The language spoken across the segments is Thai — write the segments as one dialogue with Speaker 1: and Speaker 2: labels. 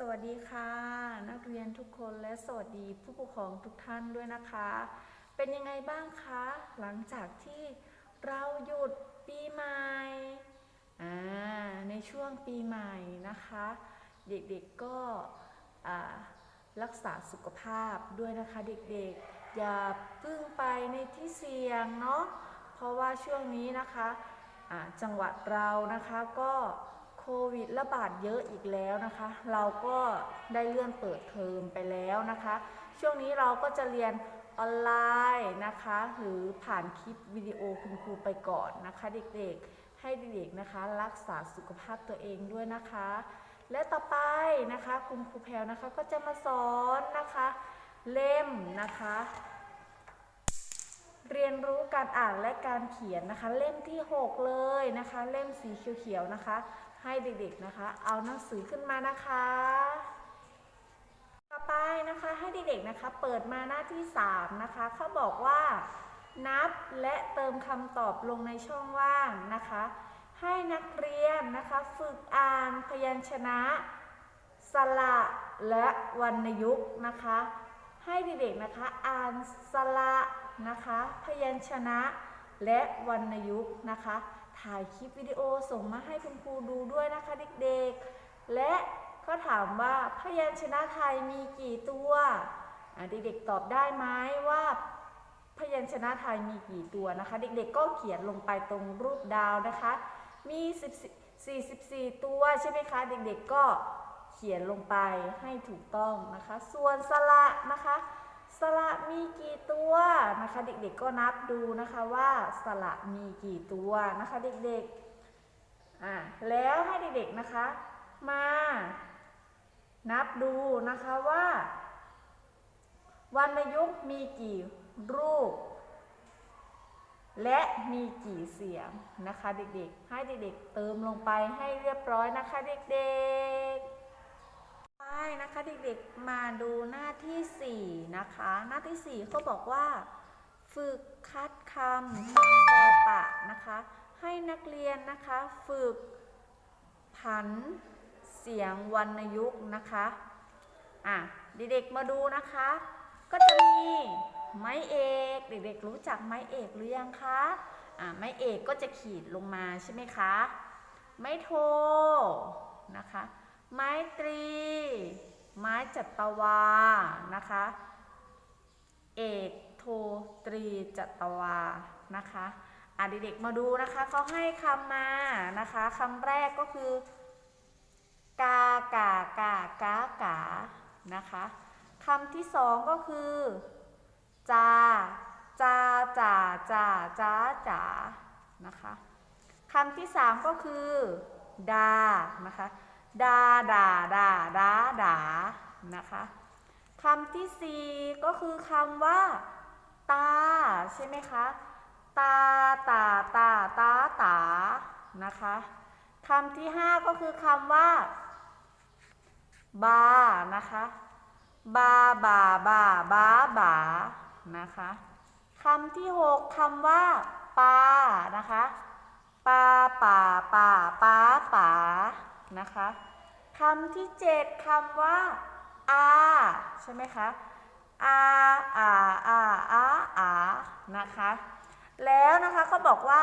Speaker 1: สวัสดีค่ะ นักเรียนทุกคนและสวัสดีผู้ปกครองทุกท่านด้วยนะคะ เป็นยังไงบ้างคะ หลังจากที่เราหยุดปีใหม่อ่าในช่วงปีใหม่นะคะ เด็กๆก็รักษาสุขภาพด้วยนะคะเด็กๆ อย่าพึ่งไปในที่เสี่ยงเนาะเพราะว่าช่วงนี้นะคะอ่าจังหวัดเรานะคะก็ ควิดระบาดเยอะอีกแล้วนะคะ เราก็ได้เลื่อนเปิดเทอมไปแล้วนะคะ ช่วงนี้เราก็จะเรียนออนไลน์นะคะ หรือผ่านคลิปวิดีโอคุณครูไปก่อนนะคะ เด็กๆ ให้เด็กๆนะคะ รักษาสุขภาพตัวเองด้วยนะคะ และต่อไปนะคะคุณครูแพลนะคะก็จะมาสอนนะคะ เล่มนะคะ เรียนรู้การอ่านและการเขียนนะคะ เล่มที่ 6 เลยนะคะ เล่มสีเขียวๆนะคะ ให้เด็กๆนะคะ เอาหนังสือขึ้นมานะคะต่อไปนะคะให้เด็กๆนะคะ เปิดมาหน้าที่ 3 นะคะเขาบอกว่า นับและเติมคำตอบลงในช่องว่างนะคะ ให้นักเรียนนะคะ ฝึกอ่านพยัญชนะ สระและวรรณยุกต์นะคะ ให้เด็กๆนะคะอ่านสระนะคะ พยัญชนะและวรรณยุกต์นะคะ ถ่ายคลิปวิดีโอส่งมาให้คุณครูดูด้วยนะคะเด็กๆ และก็ถามว่าพยัญชนะไทยมีกี่ตัวเด็กๆตอบได้ไหมว่าพยัญชนะไทยมีกี่ตัวนะคะ เด็กๆก็เขียนลงไปตรงรูปดาวนะคะ มี 44 ตัวใช่ไหมคะ เด็กๆก็เขียนลงไปให้ถูกต้องนะคะ ส่วนสระนะคะ สระมีกี่ตัวนะคะ เด็กๆก็นับดูนะคะว่าสระมีกี่ตัวนะคะ เด็กๆอ่าแล้วให้เด็กๆนะคะ มา นับดูนะคะว่า วรรณยุกต์มีกี่รูป และมีกี่เสียงนะคะ เด็กๆ ให้เด็กๆ เติมลงไปให้เรียบร้อยนะคะ เด็กๆ เด็กๆมาดูหน้าที่ 4 นะคะ หน้าที่ 4 เขาบอกว่า ฝึกคัดคำตามรอปะนะคะ ให้นักเรียนนะคะ ฝึกผันเสียงวรรณยุกต์นะคะอะเด็กๆมาดูนะคะ ก็จะมีไม้เอกเด็กๆรู้จักไม้เอกหรือยังคะอะไม้เอกก็จะขีดลงมาใช่ไหมคะ ไม้โทนะคะ ไม้ตรี ไม้จัตวานะคะ เอกโทตรีจัตวานะคะอะเด็กๆมาดูนะคะเขาให้คำมานะคะคำแรกก็คือกากากากากานะคะคำที่สองก็คือจาจาจ่าจ่าจ้าจานะคะคำที่สามก็คือดานะคะ ดาดาดาดาดานะคะคำที่สี่ก็คือคำว่า ตา ใช่ไหมคะ ตาตาตาตาตานะคะคำที่ห้าก็คือคำว่า บา นะคะ บา บา บา บา บา นะคะคำที่หกคำว่า ปา นะคะ ปาป่าป่าป้าป๋านะคะ คำที่เจ็ดคำว่าอาใช่ไหมคะอาอาอาอาอานะคะ แล้วนะคะเขาบอกว่า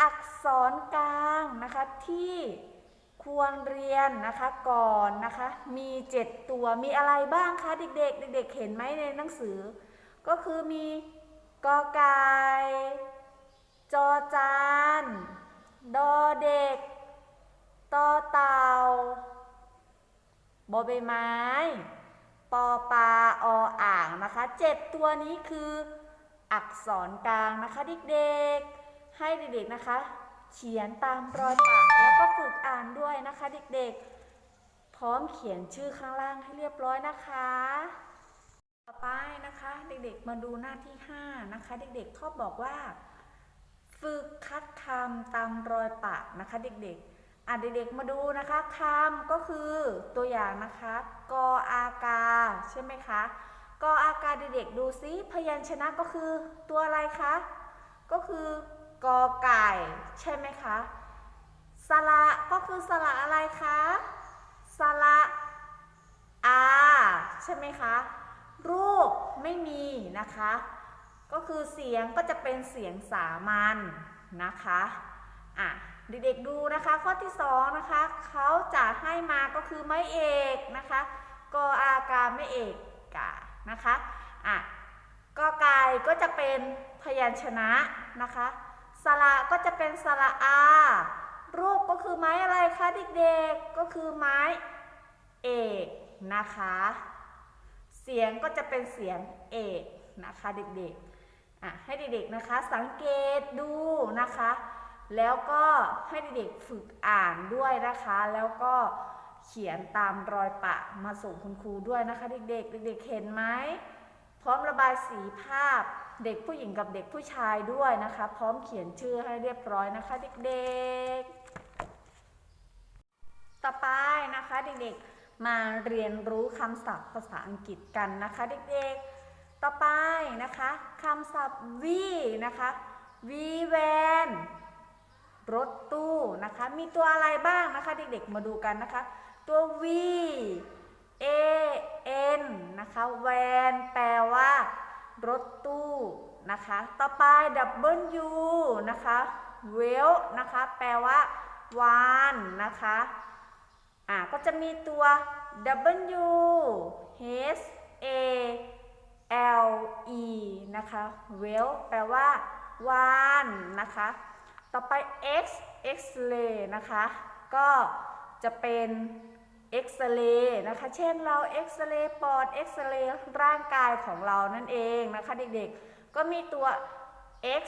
Speaker 1: อักษรกลางนะคะที่ควรเรียนนะคะก่อนนะคะ มี 7 ตัวมีอะไรบ้างคะเด็กๆ เด็กๆเห็นไหมในหนังสือ ก็คือมีกอไก่จอจาน ดอเด็ก ตอเต่าบอ ใบไม้ปอปลาออ่างนะคะเจ็ดตัวนี้คืออักษรกลางนะคะเด็กๆ ให้เด็กๆนะคะ เขียนตามรอยปากแล้วก็ฝึกอ่านด้วยนะคะเด็กๆ พร้อมเขียนชื่อข้างล่างให้เรียบร้อยนะคะ ต่อไปนะคะเด็กๆมาดูหน้าที่ 5 นะคะ เด็กๆเขาบอกว่า ฝึกคัดคำตามรอยปากนะคะเด็กๆ อะเด็กๆมาดูนะคะคำก็คือตัวอย่างนะคะ กออากา ใช่ไหมคะ กออากาเด็กๆดูซิพยัญชนะก็คือตัวอะไรคะ ก็คือกอไก่ ใช่ไหมคะสระก็คือสระอะไรคะสระอาใช่ไหมคะ รูปไม่มีนะคะ ก็คือเสียงก็จะเป็นเสียงสามัญนะคะอะ เด็กๆดูนะคะข้อที่สองนะคะเขาจะให้มาก็คือไม้เอกนะคะกออากาไม่เอกกานะคะอะกอไก่ก็จะเป็นพยัญชนะนะคะสระก็จะเป็นสระอา รูปก็คือไม้อะไรคะเด็กๆก็คือไม้เอกนะคะ เสียงก็จะเป็นเสียงเอกนะคะเด็กๆอะให้เด็กๆนะคะสังเกตดูนะคะ แล้วก็ให้เด็กๆฝึกอ่านด้วยนะคะ แล้วก็เขียนตามรอยปะมาส่งคุณครูด้วยนะคะเด็กๆ เด็กๆเห็นไหมพร้อมระบายสีภาพเด็กผู้หญิงกับเด็กผู้ชายด้วยนะคะ พร้อมเขียนชื่อให้เรียบร้อยนะคะเด็กๆ ต่อไปนะคะเด็กๆมาเรียนรู้คำศัพท์ภาษาอังกฤษกันนะคะเด็กๆ ต่อไปนะคะคำศัพท์ we นะคะ we van รถตู้นะคะ มีตัวอะไรบ้างนะคะ เด็กๆมาดูกันนะคะ ตัว v a n นะคะ van แปลว่า รถตู้นะคะ ต่อไป w นะคะ well นะคะ แปลว่าวานนะคะอ่าก็จะมีตัว W H A L E นะคะ well แปลว่าวานนะคะ ต่อไป X X-ray นะคะ ก็จะเป็นเอ็กซเรย์นะคะ เช่นเราเอ็กซเรย์ปอดเอ็กซเรย์ร่างกายของเรานั่นเองนะคะเด็กๆ ก็มีตัว X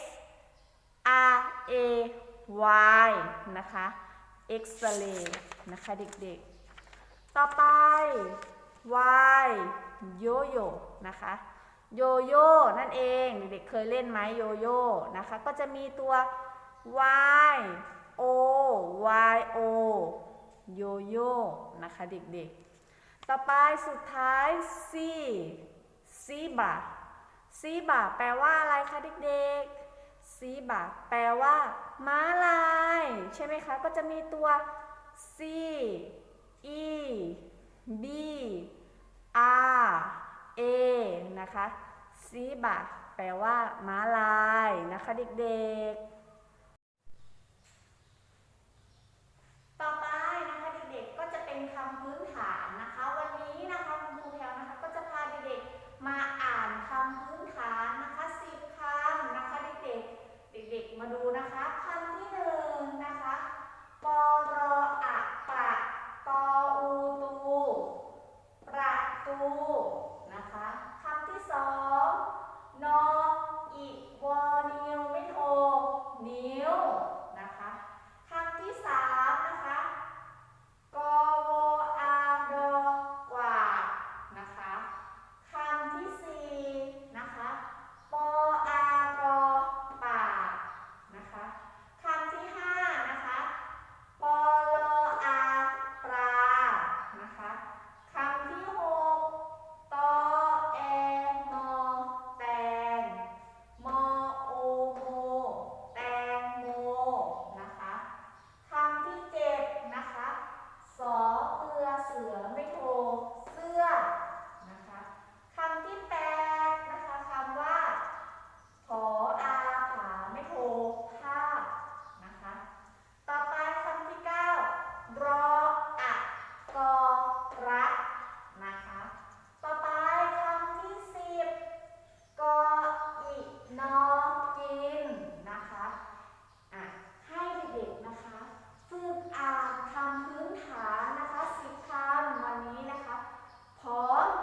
Speaker 1: R A Y นะคะเอ็กซเรย์นะคะเด็กๆ ต่อไป Y โยโย่นะคะโยโย่นั่นเอง เด็กๆเคยเล่นไหมโยโย่นะคะ ก็จะมีตัว Y O Y O โยโย่นะคะเด็กๆ ต่อไปสุดท้าย C ซีบาซีบาแปลว่าอะไรคะเด็กๆซีบาแปลว่า ม้าลาย ใช่ไหมคะ ก็จะมีตัว C E B R A นะคะซีบาแปลว่าม้าลายนะคะเด็กๆ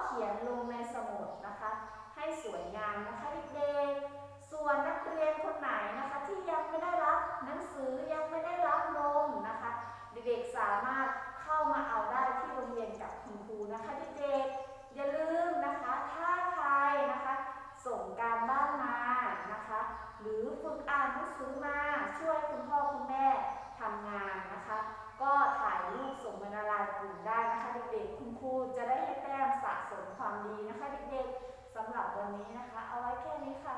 Speaker 1: เขียนลงในสมุดนะคะ ให้สวยงามนะคะเด็กๆส่วนนักเรียนคนไหนนะคะที่ยังไม่ได้รับหนังสือยังไม่ได้รับนมนะคะ เด็กๆสามารถเข้ามาเอาได้ที่โรงเรียนกับคุณครูนะคะเด็กๆอย่าลืมนะคะถ้าใครนะคะ ส่งการบ้านมานะคะ หรือฝึกอ่านหนังสือมาช่วยคุณพ่อคุณแม่ทำงานนะคะ ก็ถ่ายรูปส่งบรรลายกลุ่มได้นะคะเด็กๆคุณครู ความดีนะคะเด็กๆสำหรับวันนี้นะคะ เอาไว้แค่นี้ค่ะ